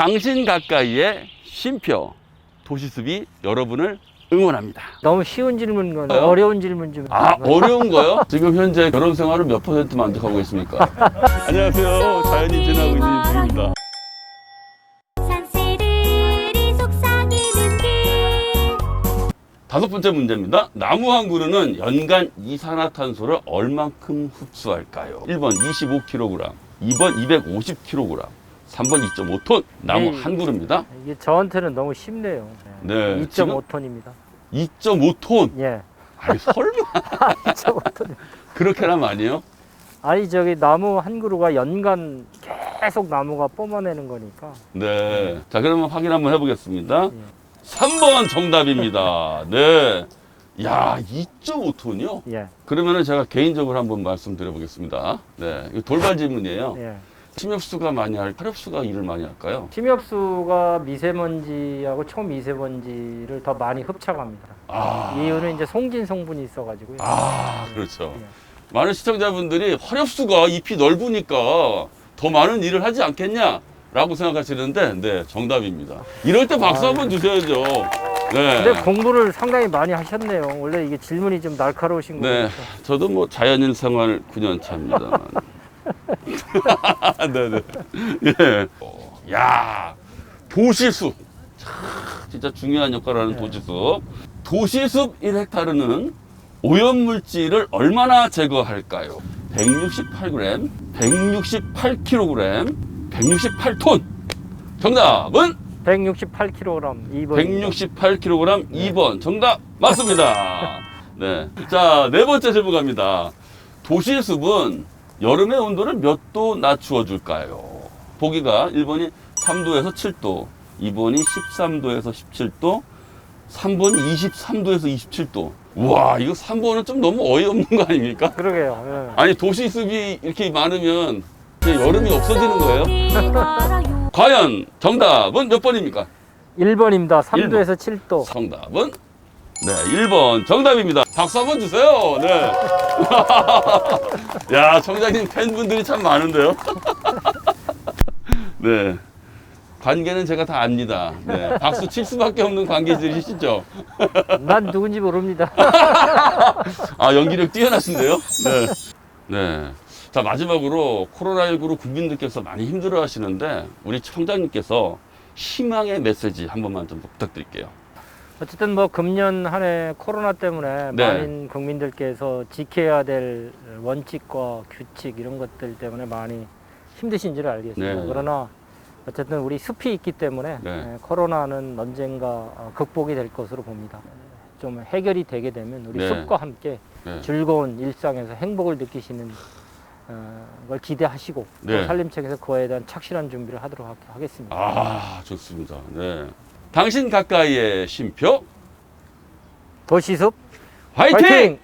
당신 가까이의 쉼표 도시숲이 여러분을 응원합니다. 너무 쉬운 질문 건 왜요? 어려운 질문 좀. 아 어려운 거요? 지금 현재 결혼 생활을 몇 퍼센트 만족하고 계십니까? 안녕하세요. 자연이 지나고 있는 중입니다. 다섯 번째 문제입니다. 나무 한 그루는 연간 이산화탄소를 얼만큼 흡수할까요? 1번 25kg, 2번 250kg, 3번 2.5톤. 나무 네. 한 그루입니다. 이게 저한테는 너무 쉽네요. 네, 지금 2.5톤입니다. 2.5톤. 예. 아니 설마 2.5톤. 그렇게는 아니에요? 아니 저기 나무 한 그루가 연간 계속 나무가 뿜어내는 거니까. 네. 자, 그러면 확인 한번 해보겠습니다. 예. 3번 정답입니다. 네. 야, 2.5톤이요? 예. 그러면은 제가 개인적으로 한번 말씀드려 보겠습니다. 네. 돌발 질문이에요. 예. 침엽수가 많이 할, 화엽수가 일을 많이 할까요? 침엽수가 미세먼지하고 초미세먼지를 더 많이 흡착합니다. 아. 이유는 이제 송진 성분이 있어가지고요. 아, 그렇죠. 예. 많은 시청자분들이 화엽수가 잎이 넓으니까 더 많은 일을 하지 않겠냐? 라고 생각하시는데, 네, 정답입니다. 이럴 때 박수 아, 한번 주셔야죠. 네. 근데 공부를 상당히 많이 하셨네요. 원래 이게 질문이 좀 날카로우신 네, 거예요. 저도 뭐 자연인 생활 9년 차입니다만. 네네. 예. 어, 야, 도시숲. 참, 진짜 중요한 역할을 하는 네. 도시숲. 도시숲 1헥타르는 오염물질을 얼마나 제거할까요? 168g, 168kg, 168톤. 정답은 168kg 2번. 168kg 2번 정답 맞습니다. 네. 자, 네 번째 질문 갑니다. 도시 숲은 여름의 온도를 몇 도 낮추어 줄까요? 보기가 1번이 3도에서 7도, 2번이 13도에서 17도, 3번이 23도에서 27도. 우와, 이거 3번은 좀 너무 어이없는 거 아닙니까? 그러게요. 아니, 도시 숲이 이렇게 많으면 이제 여름이 없어지는 거예요? 과연 정답은 몇 번입니까? 예. 1번입니다. 3도에서 7도. 정답은 네, 1번 정답입니다. 박수 한번 주세요. 네. 야, 청장님 팬분들이 참 많은데요. 네. 관계는 제가 다 압니다. 네. 박수 칠 수밖에 없는 관계들이시죠? 난 누군지 모릅니다. 아, 연기력 뛰어나신데요? 네. 네. 자, 마지막으로 코로나19로 국민들께서 많이 힘들어 하시는데, 우리 청장님께서 희망의 메시지 한 번만 좀 부탁드릴게요. 어쨌든 뭐 금년 한 해 코로나 때문에 네. 많은 국민들께서 지켜야 될 원칙과 규칙 이런 것들 때문에 많이 힘드신지를 알겠습니다. 네. 그러나 어쨌든 우리 숲이 있기 때문에 네. 에, 코로나는 언젠가 어, 극복이 될 것으로 봅니다. 좀 해결이 되게 되면 우리 네. 숲과 함께 네. 즐거운 일상에서 행복을 느끼시는 어, 걸 기대하시고 네. 또 살림책에서 그에 대한 착실한 준비를 하도록 하- 하겠습니다. 아, 좋습니다. 네. 당신 가까이의 쉼표 도시숲 화이팅! 화이팅!